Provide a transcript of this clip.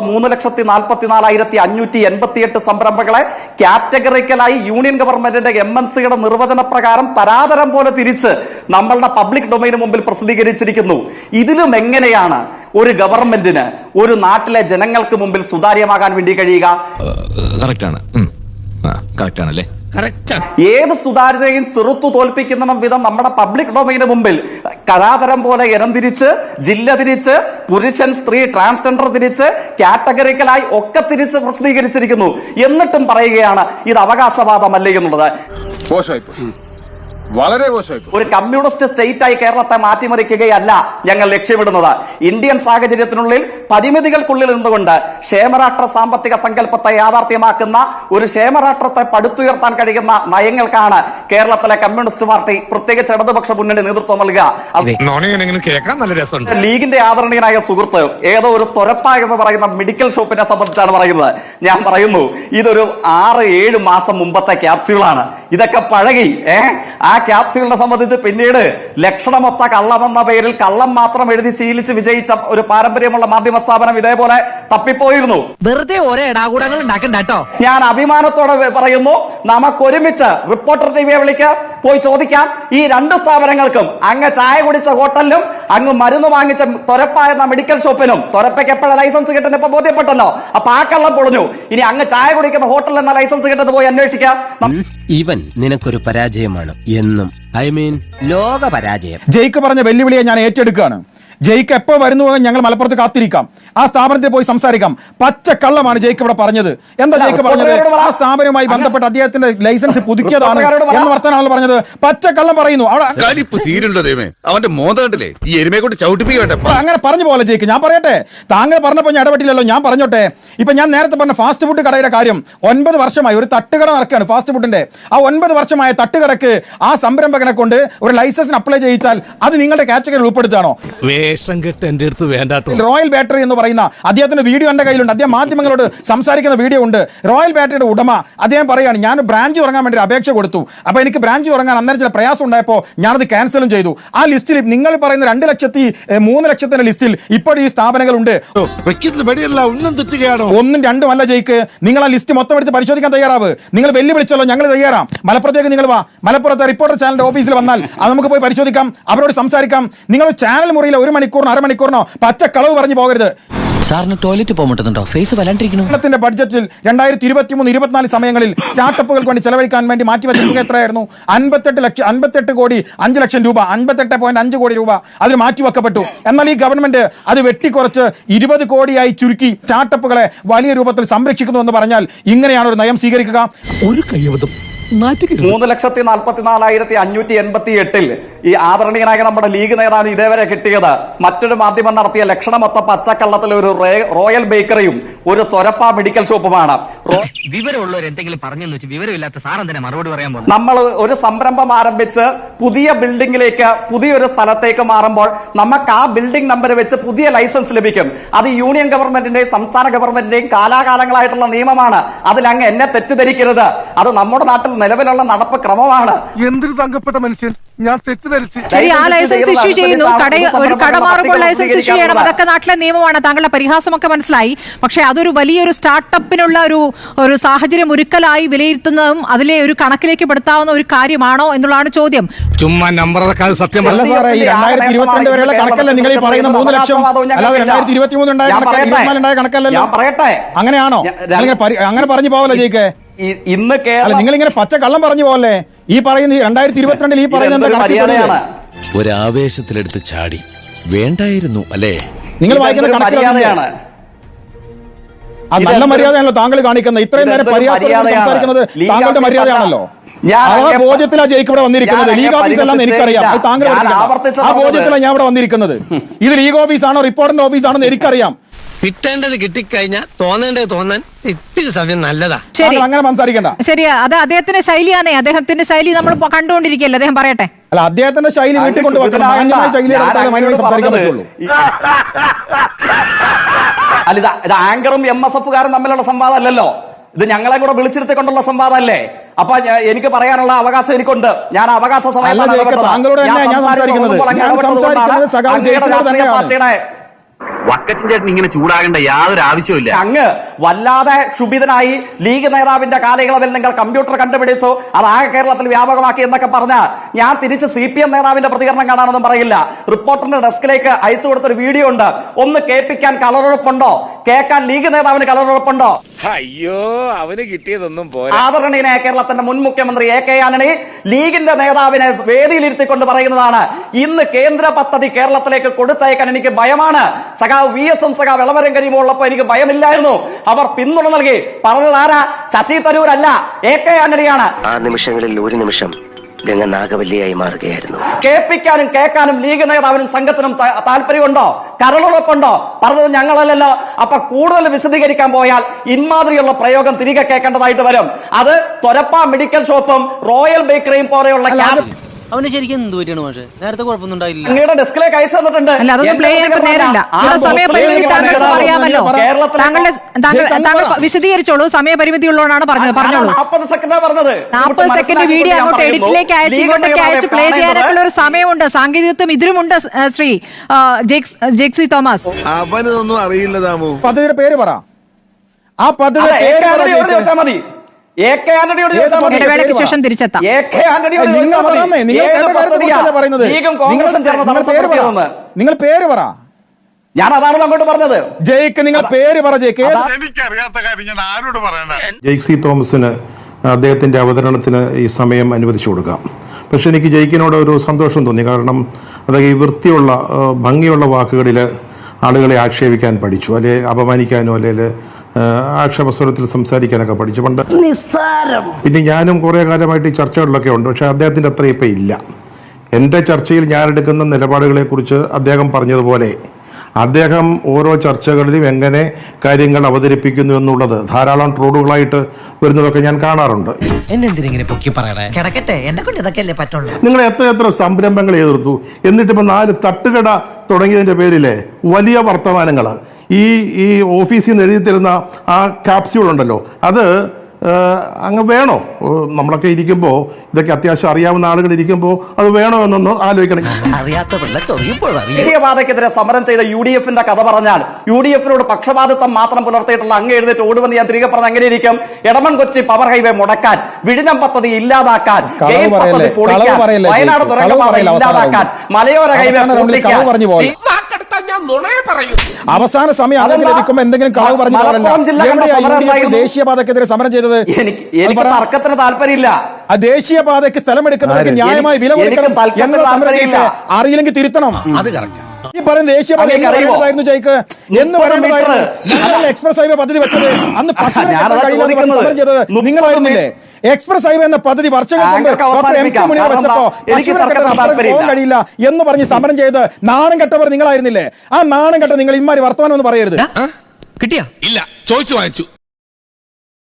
മൂന്ന് ലക്ഷത്തി നാൽപ്പത്തിനാലായിരത്തി അഞ്ഞൂറ്റി എൺപത്തി എട്ട് സംരംഭങ്ങളെ കാറ്റഗറിക്കലായി യൂണിയൻ ഗവൺമെന്റിന്റെ എം എൻ സിയുടെ നിർവചന പ്രകാരം തരാതരം പോലെ തിരിച്ച് നമ്മളുടെ പബ്ലിക് ഡൊമൈന് മുമ്പിൽ പ്രസിദ്ധീകരിച്ചിരിക്കുന്നു. ഇതിലും എങ്ങനെയാണ് ഒരു ഗവൺമെന്റിന് ഒരു നാട്ടിലെ ജനങ്ങൾക്ക് മുമ്പിൽ സുതാര്യമാകാൻ വേണ്ടി കഴിയുക? കറക്റ്റ് ആണ് കറക്റ്റ് ആണല്ലേ ഏത് സുതാര്യതയും ചെറുത്തു തോൽപ്പിക്കുന്ന വിധം നമ്മുടെ പബ്ലിക് ഡൊമൈന് മുമ്പിൽ കലാതരം പോലെ ഇനം തിരിച്ച് ജില്ല തിരിച്ച് പുരുഷൻ സ്ത്രീ ട്രാൻസ്ജെൻഡർ തിരിച്ച് കാറ്റഗറിക്കലായി ഒക്കെ തിരിച്ച് പ്രസിദ്ധീകരിച്ചിരിക്കുന്നു. എന്നിട്ടും പറയുകയാണ് ഇത് അവകാശവാദമല്ലേ എന്നുള്ളത്. വളരെ മോശമായി ഒരു കമ്മ്യൂണിസ്റ്റ് സ്റ്റേറ്റ് ആയി കേരളത്തെ മാറ്റിമറിക്കുകയല്ല ഞങ്ങൾ ലക്ഷ്യമിടുന്നത്. ഇന്ത്യൻ സാഹചര്യത്തിനുള്ളിൽ പരിമിതികൾക്കുള്ളിൽ നിന്നുകൊണ്ട് ക്ഷേമരാഷ്ട്ര സാമ്പത്തിക സങ്കല്പത്തെ യാഥാർത്ഥ്യമാക്കുന്ന ഒരു ക്ഷേമരാഷ്ട്രത്തെ പടുത്തുയർത്താൻ കഴിയുന്ന നയങ്ങൾക്കാണ് കേരളത്തിലെ കമ്മ്യൂണിസ്റ്റ് പാർട്ടി പ്രത്യേകിച്ച് ഇടതുപക്ഷ മുന്നണി നേതൃത്വം നൽകുക. ലീഗിന്റെ ആദരണീയനായ സുഹൃത്ത് ഏതോ ഒരു തുരപ്പ എന്ന് പറയുന്ന മെഡിക്കൽ ഷോപ്പിനെ സംബന്ധിച്ചാണ് പറയുന്നത്. ഞാൻ പറയുന്നു ഇതൊരു ആറ് ഏഴ് മാസം മുമ്പത്തെ ക്യാപ്സ്യൂളാണ്. ഇതൊക്കെ പഴകി ഏ? ആ ക്യാപ്സ്യൂളിനെ സംബന്ധിച്ച് പിന്നീട് ലക്ഷണമൊത്ത കള്ളമെന്ന പേരിൽ കള്ളം മാത്രം എഴുതി ശീലിച്ച് വിജയിച്ച ഒരു പാരമ്പര്യമുള്ള മാധ്യമ സ്ഥാപനം ഇതേപോലെ തപ്പിപ്പോയിരുന്നു. വെറുതെ ഓരോ ഇടാകൂടങ്ങൾ ഉണ്ടാക്കണ്ട ഞാൻ അഭിമാനത്തോടെ പറയുന്നു നമുക്കൊരുമിച്ച് റിപ്പോർട്ടർ ടി വിയെ വിളിക്കാം പോയി ചോദിക്കാം. ഈ രണ്ട് സ്ഥാപനങ്ങൾക്കും അങ്ങ് ചായ കുടിച്ച ഹോട്ടലിലും അങ്ങ് മരുന്ന് വാങ്ങിച്ച തൊരപ്പ എന്ന മെഡിക്കൽ ഷോപ്പിനും തൊരപ്പയ്ക്ക് എപ്പോഴാണ് ലൈസൻസ് കിട്ടുന്ന ഇപ്പൊ ബോധ്യപ്പെട്ടല്ലോ? അപ്പൊ ആ കള്ളം പൊളിഞ്ഞു. ഇനി അങ്ങ് ചായ കുടിക്കുന്ന ഹോട്ടലിൽ എന്ന ലൈസൻസ് കിട്ടുന്നത് പോയി അന്വേഷിക്കാം. ഇവൻ നിനക്കൊരു പരാജയമാണ് എന്നും ഐ മീൻ ലോക പരാജയം. ജയിക്ക് പറഞ്ഞ വെല്ലുവിളിയെ ഞാൻ ഏറ്റെടുക്കുകയാണ്. ജയിക്ക് എപ്പോ വരുന്നു എന്ന് ഞങ്ങൾ മലപ്പുറത്ത് കാത്തിരിക്കാം. ആ സ്ഥാപനത്തിൽ പോയി സംസാരിക്കാം. പച്ച കള്ളമാണ് ജയിക്ക് ഇവിടെ പറഞ്ഞത്. എന്താ ജയിക്ക് പറഞ്ഞത്? ആ സ്ഥാപനവുമായി ബന്ധപ്പെട്ട് അദ്ദേഹത്തിന്റെ ലൈസൻസ് പുതുക്കിയതാണ് എന്ന് വർത്തമാനമാണ് പറഞ്ഞത്. പച്ച കള്ളം പറയുന്നു. അവന്റെ മോതണ്ടല്ലേ ഈ എരുമയെ കൊണ്ട് ചവിട്ടിപ്പിക്കട്ടെ അങ്ങനെ പറഞ്ഞു പോലെ ജയിക്ക്. ഞാൻ പറയട്ടെ? താങ്കൾ പറഞ്ഞപ്പോൾ ഞാൻ ഇടപെട്ടില്ലല്ലോ. ഞാൻ പറഞ്ഞോട്ടെ? ഇപ്പൊ ഞാൻ നേരത്തെ പറഞ്ഞ ഫാസ്റ്റ് ഫുഡ് കടയുടെ കാര്യം ഒൻപത് വർഷമായി ഒരു തട്ടുകട നടക്കുകയാണ് ഫാസ്റ്റ് ഫുഡിന്റെ ആ ഒൻപത് വർഷമായ തട്ടുകടക്ക് ആ സംരംഭകനെ കൊണ്ട് ഒരു ലൈസൻസിന് അപ്ലൈ ചെയ്യിച്ചാൽ അത് നിങ്ങളുടെ കാറ്റഗറി ഉൾപ്പെടുത്താണോ? വേഷം കെട്ട് എന്റെ അടുത്ത് വേണ്ട റോയൽ ബാറ്ററി എന്ന് പറയുന്ന അദ്ദേഹത്തിന്റെ വീഡിയോ എന്റെ കയ്യിലുണ്ട്. അദ്ദേഹം മാധ്യമങ്ങളോട് സംസാരിക്കുന്ന വീഡിയോ ഉണ്ട്. റോയൽ ബാറ്ററിയുടെ ഉടമ അദ്ദേഹം പറയുകയാണ് ഞാൻ ബ്രാഞ്ച് തുടങ്ങാൻ വേണ്ടി ഒരു അപേക്ഷ കൊടുത്തു. അപ്പൊ എനിക്ക് ബ്രാഞ്ച് തുടങ്ങാൻ അന്നേരം ചില പ്രയാസം ഉണ്ടായപ്പോൾ ഞാനത് ക്യാൻസലും ചെയ്തു. ആ ലിസ്റ്റിൽ നിങ്ങൾ പറയുന്ന രണ്ട് ലക്ഷത്തി മൂന്ന് ലക്ഷത്തിന്റെ ലിസ്റ്റിൽ ഇപ്പോൾ ഈ സ്ഥാപനങ്ങളുണ്ട്. ഒന്നും രണ്ടും അല്ല ജയിക്ക്. നിങ്ങൾ ആ ലിസ്റ്റ് മൊത്തം എടുത്ത് പരിശോധിക്കാൻ തയ്യാറാവ്. നിങ്ങൾ വെല്ലുവിളിച്ചല്ലോ ഞങ്ങൾ തയ്യാറാം. മലപ്പുറത്തേക്ക് നിങ്ങൾ വാ. മലപ്പുറത്തെ റിപ്പോർട്ടർ ചാനലിന്റെ ഓഫീസിൽ വന്നാൽ അത് നമുക്ക് പോയി പരിശോധിക്കാം അവരോട് സംസാരിക്കാം. നിങ്ങൾ ചാനൽ മുറിയിൽ ഒരു മണിക്കൂറിനോ അരമണിക്കൂറിനോ പച്ച കളവ് പറഞ്ഞു പോകരുത്. സാറിന് ടോയ്ലറ്റ് പോകുന്നുണ്ടോ ഫേസ് വല്ലാണ്ടിരിക്കണു കേരളത്തിന്റെ ബഡ്ജറ്റിൽ രണ്ടായിരത്തി ഇരുപത്തി മൂന്ന് ഇരുപത്തിനാല് സമയങ്ങളിൽ സ്റ്റാർട്ടപ്പുകൾക്ക് വേണ്ടി ചെലവഴിക്കാൻ വേണ്ടി മാറ്റിവെച്ച തുക എത്രയായിരുന്നു? അൻപത്തെട്ട് ലക്ഷം അൻപത്തെട്ട് കോടി അഞ്ച് ലക്ഷം രൂപ അൻപത്തെട്ട് പോയിന്റ് അഞ്ച് കോടി രൂപ അതിന് മാറ്റിവെക്കപ്പെട്ടു എന്നാൽ ഈ ഗവൺമെന്റ് അത് വെട്ടിക്കുറച്ച് ഇരുപത് കോടിയായി ചുരുക്കി സ്റ്റാർട്ടപ്പുകളെ വലിയ രൂപത്തിൽ സംരക്ഷിക്കുന്നു എന്ന് പറഞ്ഞാൽ ഇങ്ങനെയാണ് ഒരു നയം സ്വീകരിക്കുക. ഒരു നാറ്റുകരുത് മൂന്ന് ലക്ഷത്തി നാൽപ്പത്തിനാലായിരത്തി അഞ്ഞൂറ്റി എൺപത്തി എട്ടിൽ ഈ ആദരണീയനായ നമ്മുടെ ലീഗ് നേതാവിന് ഇതേവരെ കിട്ടിയത് മറ്റൊരു മാധ്യമം നടത്തിയ ലക്ഷണമൊത്ത പച്ചക്കള്ളത്തിൽ ഒരു റോയൽ ബേക്കറിയും ഒരു തൊരപ്പ മെഡിക്കൽ ഷോപ്പുമാണ്. വിവരമുള്ളവർ എന്തെങ്കിലും പറഞ്ഞെന്ന് വെച്ച് വിവരമില്ലാത്ത സാറെന്തിനാ മറുപടി പറയാൻ നമ്മൾ ഒരു സംരംഭം ആരംഭിച്ച് പുതിയ ബിൽഡിംഗിലേക്ക് പുതിയൊരു സ്ഥലത്തേക്ക് മാറുമ്പോൾ നമുക്ക് ആ ബിൽഡിംഗ് നമ്പർ വെച്ച് പുതിയ ലൈസൻസ് ലഭിക്കും. അത് യൂണിയൻ ഗവൺമെന്റിന്റെയും സംസ്ഥാന ഗവൺമെന്റിന്റെയും കാലാകാലങ്ങളായിട്ടുള്ള നിയമമാണ്. അതിൽ അങ്ങ് എന്നെ തെറ്റിദ്ധരിക്കരുത്. അത് നമ്മുടെ നാട്ടിൽ നിലവിലുള്ള നടപ്പ് ക്രമമാണ്. എന്തൊരു തങ്കപ്പെട്ട മനുഷ്യൻ? ഞാൻ തെറ്റിദ്ധരിച്ച് ശരി ആ ലൈസൻസ് ഇഷ്യൂ ചെയ്യുന്നു. കട ഒരു കട മാറുമ്പോൾ ലൈസൻസ് ഇഷ്യൂ ചെയ്യണം. അതൊക്കെ നാട്ടിലെ നിയമമാണ്. താങ്കളുടെ പരിഹാസമൊക്കെ മനസ്സിലായി. പക്ഷെ അതൊരു വലിയൊരു സ്റ്റാർട്ടപ്പിനുള്ള ഒരു ഒരു സാഹചര്യം ഒരുക്കലായി വിലയിരുത്തുന്നതും അതിലെ ഒരു കണക്കിലേക്ക് പെടുത്താവുന്ന ഒരു കാര്യമാണോ എന്നുള്ളതാണ് ചോദ്യം. ചുമ്മാ നമ്പർ സത്യം അല്ല സാറേ ഈ രണ്ടായിരത്തി ഇരുപത്തിരണ്ട് വരെയുള്ള കണക്കല്ല നിങ്ങൾ ഈ പറയുന്ന മൂന്ന് ലക്ഷം? അല്ലാതെ രണ്ടായിരത്തി ഇരുപത്തി മൂന്ന് ഉണ്ടായ കണക്കല്ല പറയട്ടെ. കണക്കല്ലല്ലോ ഞാൻ പറയട്ടെ. അങ്ങനെയാണോ അങ്ങനെ പറഞ്ഞു പോവല്ലോ ജയിക്ക്. ഇന്ന് അല്ല കേരളം നിങ്ങൾ ഇങ്ങനെ പച്ച കള്ളം പറഞ്ഞു പോലെ ഈ പറയുന്ന രണ്ടായിരത്തി ഇരുപത്തിരണ്ടിൽ ഈ പറയുന്ന? ഒരാവേശത്തിലെടുത്ത് ചാടി. വേണ്ടായിരുന്നു അല്ലേ? നിങ്ങൾ വായിക്കുന്ന മര്യാദയാണ്? ആ നല്ല മര്യാദയാണല്ലോ താങ്കൾ കാണിക്കുന്നത്. ഇത്രയും നേരം? സംസാരിക്കുന്നത് താങ്കളുടെ മര്യാദയാണല്ലോ. ഞാൻ ബോധ്യത്തിലാ ജയിക്ക് ഇവിടെ വന്നിരിക്കുന്നത്. ലീഗ് ഓഫീസ് അല്ലെന്ന് എനിക്കറിയാം. താങ്കൾ ആ. ബോധ്യത്തിലാണ് ഞാൻ ഇവിടെ വന്നിരിക്കുന്നത്. ഇത് ലീഗ് ഓഫീസാണോ റിപ്പോർട്ടറിന്റെ ഓഫീസാണെന്ന് എനിക്കറിയാം. കിട്ടേണ്ടത് കിട്ടിക്കഴിഞ്ഞാൽ തോന്നേണ്ടത് തോന്നാൻ ഇത്തിരി സമയം നല്ലതാ. ശരി. അങ്ങനെ സംസാരിക്കണ്ട. ശരി അത് അദ്ദേഹത്തിന്റെ ശൈലിയാണേ. അദ്ദേഹത്തിന്റെ ശൈലി നമ്മൾ കണ്ടുകൊണ്ടിരിക്കല്ലോ അദ്ദേഹം പറയട്ടെ. അല്ല അദ്ദേഹത്തിന്റെ ശൈലി വീട്ടിൽ കൊണ്ട് വെക്കണം മാന്യമായ ശൈലി എടുത്താലേ മാന്യമായി സംസാരിക്കാൻ പറ്റുള്ളൂ. അല്ല ഇത് ഇത് ആങ്കറും എം എസ് എഫുകാരും തമ്മിലുള്ള സംവാദം അല്ലല്ലോ ഇത് ഞങ്ങളെ കൂടെ വിളിച്ചിരുത്തിക്കൊണ്ടുള്ള സംവാദമല്ലേ? അപ്പൊ ഞാൻ- എനിക്ക് പറയാനുള്ള അവകാശം എനിക്കുണ്ട്. ഞാൻ അവകാശ സമയത്താണ് പാർട്ടിയുടെ വക്കച്ചൻ ചേട്ടൻ ഇങ്ങനെ ചൂടാകേണ്ട യാതൊരു ആവശ്യമില്ല അങ്ങ് വല്ലാതെ ക്ഷുഭിതനായി ലീഗ് നേതാവിന്റെ കാലയളവിൽ നിങ്ങൾ കമ്പ്യൂട്ടർ കണ്ടുപിടിച്ചു അത് ആകെ കേരളത്തിൽ വ്യാപകമാക്കി എന്നൊക്കെ പറഞ്ഞ ഞാൻ തിരിച്ച് സി പി എം നേതാവിന്റെ പ്രതികരണം കാണാനൊന്നും പറയില്ല. റിപ്പോർട്ടറിന്റെ ഡെസ്കിലേക്ക് അയച്ചു കൊടുത്തൊരു വീഡിയോ ഉണ്ട്. ഒന്ന് കേൾപ്പിക്കാൻ കളറുറപ്പുണ്ടോ കേൾക്കാൻ ലീഗ് നേതാവിന് കളറുറപ്പുണ്ടോ അയ്യോ അവന് കിട്ടിയതൊന്നും പോരാ. ആദരണീയനെ കേരളത്തിന്റെ മുൻ മുഖ്യമന്ത്രി എ കെ ആന്റണി ലീഗിന്റെ നേതാവിനെ വേദിയിലിരുത്തിക്കൊണ്ട് പറയുന്നതാണ് ഇന്ന് കേന്ദ്ര പദ്ധതി കേരളത്തിലേക്ക് കൊടുത്തയക്കാൻ എനിക്ക് ഭയമാണ്. സഖാവ് വി എസ് എം സഖാവ് ഇളവരം കരീമോ ഉള്ളപ്പോൾ എനിക്ക് ഭയമില്ലായിരുന്നു. അവർ പിന്തുണ നൽകി. പറഞ്ഞത് ആരാ? ശശി തരൂർ അല്ല എ കെ ആന്റണിയാണ്. ആ നിമിഷങ്ങളിൽ ഒരു നിമിഷം ഗംഗ നാഗവല്ലിയായി മാറുകയായിരുന്നു. കേൾപ്പിക്കാനും കേൾക്കാനും ലീഗ് നേതാവിനും സംഘത്തിനും താല്പര്യമുണ്ടോ? കരളുറപ്പുണ്ടോ? പറഞ്ഞത് ഞങ്ങളല്ലല്ലോ. അപ്പൊ കൂടുതൽ വിശദീകരിക്കാൻ പോയാൽ ഇന്മാതിരിയുള്ള പ്രയോഗം തിരികെ കേൾക്കേണ്ടതായിട്ട് വരും. അത് തൊരപ്പ മെഡിക്കൽ ഷോപ്പും റോയൽ ബേക്കറിയും പോലെയുള്ള ക്യാമ്പ് അവന് ശരിക്കും എന്ത് പറ്റിയാണ് പക്ഷേ നേരത്തെ കുഴപ്പമൊന്നും ഉണ്ടായില്ല. അങ്ങയുടെ ഡെസ്കിലേക്ക് അയച്ചു തന്നിട്ടുണ്ട്. അല്ല അതൊന്നും പ്ലേ ചെയ്യാൻ നേരില്ല. ഇവിടെ സമയപരിമിതി താങ്കൾക്ക് പറയാമല്ലോ. താങ്കളുടെ താങ്കൾ താങ്കൾ വിശദീകരിച്ചോളൂ. സമയപരിമിതി ഉള്ളതാണ് പറഞ്ഞത് പറഞ്ഞോളൂ. നാൽപ്പത് സെക്കൻഡാ പറഞ്ഞത്. നാൽപ്പത് സെക്കൻഡ് വീഡിയോ അങ്ങോട്ട് എഡിറ്റിലേക്ക് അയച്ച് ഇങ്ങോട്ടേക്ക് അയച്ച് പ്ലേ ചെയ്യാനൊക്കെ ഒരു സമയമുണ്ട്. സാങ്കേതികത്വം ഇതിലുമുണ്ട് ശ്രീ ജെക്സ്- ജെക്സി തോമസ്. അവനൊന്നും അറിയില്ല പദ്ധതിയുടെ പേര് പറ. ആ പദ്ധതിയുടെ എ കെ ആന്റണിയോട് ശേഷം തിരിച്ചെത്താം. എ കെ ആന്റണിയോട് നിങ്ങൾ ലീഗും കോൺഗ്രസും ചേർന്ന് പേര് പറ. തടസ്സപ്പെടുത്തിയതെന്ന് നിങ്ങൾ പേര് പറ. ഞാൻ അതാണ് അങ്ങോട്ട് പറഞ്ഞത്. ജയിക്ക് നിങ്ങൾ പേര് പറ ജയിക്ക്. എനിക്കറിയാത്ത കാര്യം ഞാൻ ആരോട് പറയണ്ട. സി തോമസിന് അദ്ദേഹത്തിന്റെ അവതരണത്തിന് ഈ സമയം അനുവദിച്ചു കൊടുക്കാം. പക്ഷെ എനിക്ക് ജയിക്കിനോട് ഒരു സന്തോഷം തോന്നി. കാരണം അതായത് ഈ വൃത്തിയുള്ള ഭംഗിയുള്ള വാക്കുകളിൽ ആളുകളെ ആക്ഷേപിക്കാൻ പഠിച്ചു അല്ലെ അപമാനിക്കാനോ അല്ലെങ്കിൽ ആക്ഷേപസ്വരത്തിൽ സംസാരിക്കാനൊക്കെ പഠിച്ചു പണ്ട് നിസ്സാരം. പിന്നെ ഞാനും കുറേ കാലമായിട്ട് ഈ ചർച്ചകളിലൊക്കെ ഉണ്ട്. പക്ഷേ അദ്ദേഹത്തിന്റെ അത്ര ഇപ്പം ഇല്ല. എന്റെ ചർച്ചയിൽ ഞാൻ എടുക്കുന്ന നിലപാടുകളെക്കുറിച്ച് അദ്ദേഹം പറഞ്ഞതുപോലെ അദ്ദേഹം ഓരോ ചർച്ചകളിലും എങ്ങനെ കാര്യങ്ങൾ അവതരിപ്പിക്കുന്നു എന്നുള്ളത് ധാരാളം ട്രോളുകളായിട്ട് വരുന്നതൊക്കെ ഞാൻ കാണാറുണ്ട്. നിങ്ങൾ എത്ര എത്ര സംരംഭങ്ങൾ എതിർത്തു. എന്നിട്ടിപ്പോൾ നാല് തട്ടുകട തുടങ്ങിയതിന്റെ പേരിലെ വലിയ വർത്തമാനങ്ങൾ. ഈ ഈ ഓഫീസിൽ നിന്ന് എഴുതി തരുന്ന ആ കാപ്സ്യൂൾ ഉണ്ടല്ലോ അത് അങ്ങ് വേണോ? നമ്മളൊക്കെ ഇരിക്കുമ്പോൾ ഇതൊക്കെ അത്യാവശ്യം അറിയാവുന്ന ആളുകൾ ഇരിക്കുമ്പോൾ അത് വേണോ എന്നൊന്ന് ആലോചിക്കണം. അറിയാത്ത പിള്ള ചൊറിയുമ്പോൾ അറിയാം ദേശീയപാതയ്ക്കെതിരെ സമരം ചെയ്ത യു ഡി എഫിന്റെ കഥ പറഞ്ഞാൽ യു ഡി എഫിനോട് പക്ഷപാതിത്വം മാത്രം പുലർത്തിയിട്ടുള്ള അങ്ങ് എഴുന്നേറ്റ് ഓടുമെന്ന് ഞാൻ തിരികെ പറഞ്ഞ അങ്ങനെ ഇരിക്കും എടമൺ കൊച്ചി പവർ ഹൈവേ മുടക്കാൻ വിഴിഞ്ഞം പദ്ധതി ഇല്ലാതാക്കാൻ പദ്ധതി പൊളിക്കാൻ വയനാട് ജയിക്ക്. തുരങ്ക കളവ് പാത പറയല്ലേ അവസാന ഇല്ലാതാക്കാൻ. മലയോര ഹൈവേ അവസാന സമയം അതെന്താ? അങ്ങനെ ലഭിക്കുമ്പോൾ എന്തെങ്കിലും കളവ് പറഞ്ഞു മലപ്പുറം. ജില്ല കണ്ട സമരം? ദേശീയപാതക്കെതിരെ സമരം ചെയ്തത് എനിക്ക് അത് എനിക്ക് പറ. തർക്കത്തിന് താല്പര്യമില്ല ആ ദേശീയപാതയ്ക്ക് സ്ഥലം എടുക്കുന്നവർക്ക് ആര്? ന്യായമായി വില എനിക്ക് കൊടുക്കണം തൽക്കാലം എന്ന സമരം താല്പര്യമില്ല. ജയിക്ക് അറിയില്ലെങ്കിൽ തിരുത്തണം അത് കറക്റ്റ് ഈ പറയുന്ന? പറയേണ്ടതായിരുന്നു ജയിക്ക്? എന്ന്. ഞങ്ങൾ എക്സ്പ്രസ് ഹൈവേ പദ്ധതി വെച്ചത്. അന്ന് സമരം ചെയ്തത് നിങ്ങളായിരുന്നില്ലേ? എക്സ്പ്രസ് ഹൈവേ എന്ന പദ്ധതി വർഷങ്ങൾക്ക് കഴിയില്ല എന്ന് പറഞ്ഞ് സമരം ചെയ്ത് നാണം കെട്ടവർ നിങ്ങളായിരുന്നില്ലേ? ആ നാണം കെട്ട നിങ്ങൾ ഇമാരി വർത്തമാനം എന്ന് പറയരുത്. കിട്ടിയാ? ഇല്ല ചോദിച്ചു വാങ്ങിച്ചു.